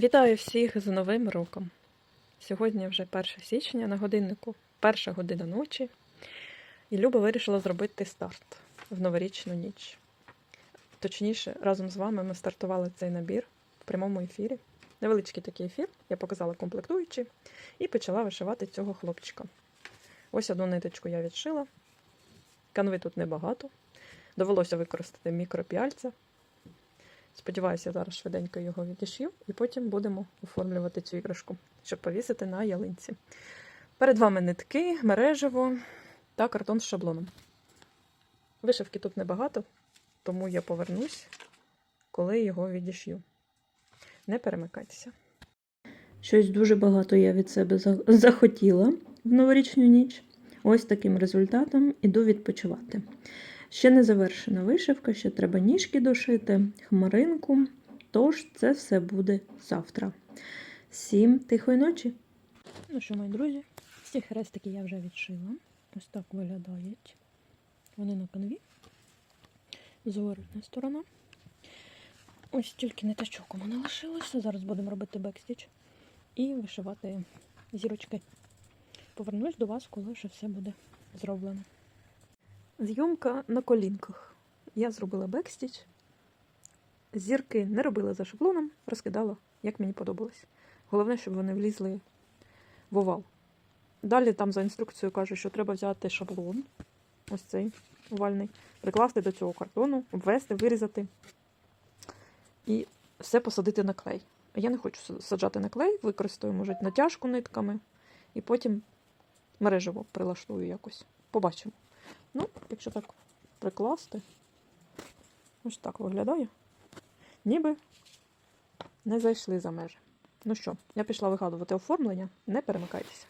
Вітаю всіх з Новим роком! Сьогодні вже 1 січня на годиннику, перша година ночі, і Люба вирішила зробити старт в новорічну ніч. Точніше, разом з вами ми стартували цей набір в прямому ефірі. Невеличкий такий ефір, я показала комплектуючі і почала вишивати цього хлопчика. Ось одну ниточку я відшила. Канви тут небагато. Довелося використати мікропіальця. Сподіваюся, зараз швиденько його відішью, і потім будемо оформлювати цю іграшку, щоб повісити на ялинці. Перед вами нитки, мережево та картон з шаблоном. Вишивки тут небагато, тому я повернусь, коли його відішью. Не перемикайтеся. Щось дуже багато я від себе захотіла в новорічну ніч. Ось таким результатом іду відпочивати. Ще не завершена вишивка, ще треба ніжки дошити, хмаринку. Тож це все буде завтра. Всім тихої ночі! Ну що, мої друзі, ці хрестики я вже відшила. Ось так виглядають. Вони на канві. Зворотна сторона. Ось тільки ниточок у мене лишилося. Зараз будемо робити бекстіч і вишивати зірочки. Повернусь до вас, коли вже все буде зроблено. Зйомка на колінках. Я зробила бекстіч. Зірки не робила за шаблоном, розкидала, як мені подобалось. Головне, щоб вони влізли в овал. Далі там за інструкцією кажуть, що треба взяти шаблон, ось цей овальний, прикласти до цього картону, обвести, вирізати і все посадити на клей. Я не хочу саджати на клей, використаю, може, натяжку нитками, і потім мережево прилаштую якось. Побачимо. Ну, якщо так прикласти, ось так виглядає. Ніби не зайшли за межі. Ну що, я пішла вигадувати оформлення, не перемикайтеся.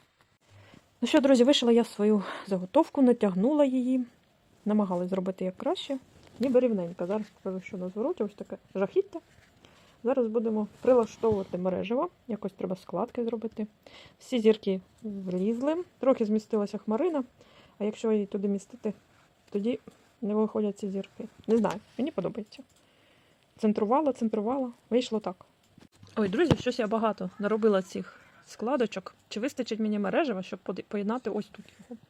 Ну що, друзі, вишила я свою заготовку, натягнула її, намагалась зробити як краще, ніби рівненько. Зараз покажу, що на звороті, ось таке жахіття. Зараз будемо прилаштовувати мережево, якось треба складки зробити. Всі зірки влізли, трохи змістилася хмарина, а якщо її туди містити, тоді не виходять ці зірки. Не знаю, мені подобається. Центрувала, центрувала, вийшло так. Ой, друзі, щось я багато наробила цих складочок. Чи вистачить мені мережева, щоб поєднати ось тут його?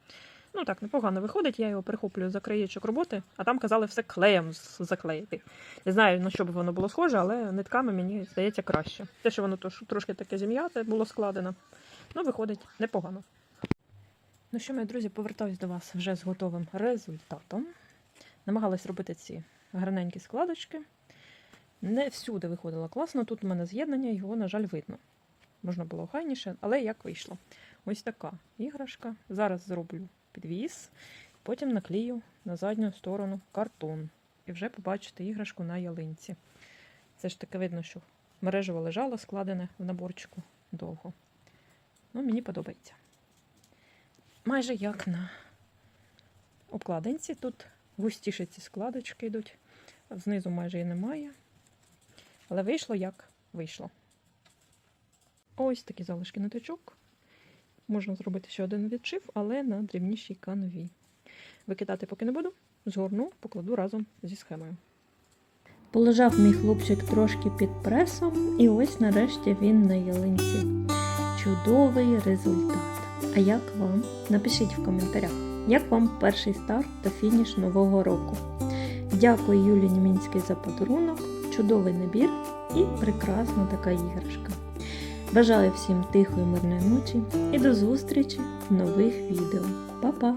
Ну так, непогано виходить, я його прихоплюю за краєчок роботи, а там казали все клеєм заклеїти. Не знаю, на що б воно було схоже, але нитками мені здається краще. Те, що воно трошки таке зім'яте було складено, ну виходить непогано. Ну що, мої друзі, повертаюсь до вас вже з готовим результатом. Намагалась робити ці гарненькі складочки. Не всюди виходило класно. Тут у мене з'єднання, його, на жаль, видно. Можна було охайніше, але як вийшло. Ось така іграшка. Зараз зроблю підвіз, потім наклею на задню сторону картон. І вже побачите іграшку на ялинці. Це ж таки видно, що мережево лежало складене в наборчику довго. Ну, мені подобається. Майже як на обкладинці. Тут густіше ці складочки йдуть. Знизу майже і немає. Але вийшло як вийшло. Ось такі залишки ниточок. Можна зробити ще один відшив, але на дрібнішій канві. Викидати поки не буду. Згорну, покладу разом зі схемою. Полежав мій хлопчик трошки під пресом, і ось нарешті він на ялинці. Чудовий результат. А як вам? Напишіть в коментарях, як вам перший старт та фініш нового року. Дякую Юлі Німінській за подарунок, чудовий набір і прекрасна така іграшка. Бажаю всім тихої мирної ночі і до зустрічі в нових відео. Па-па!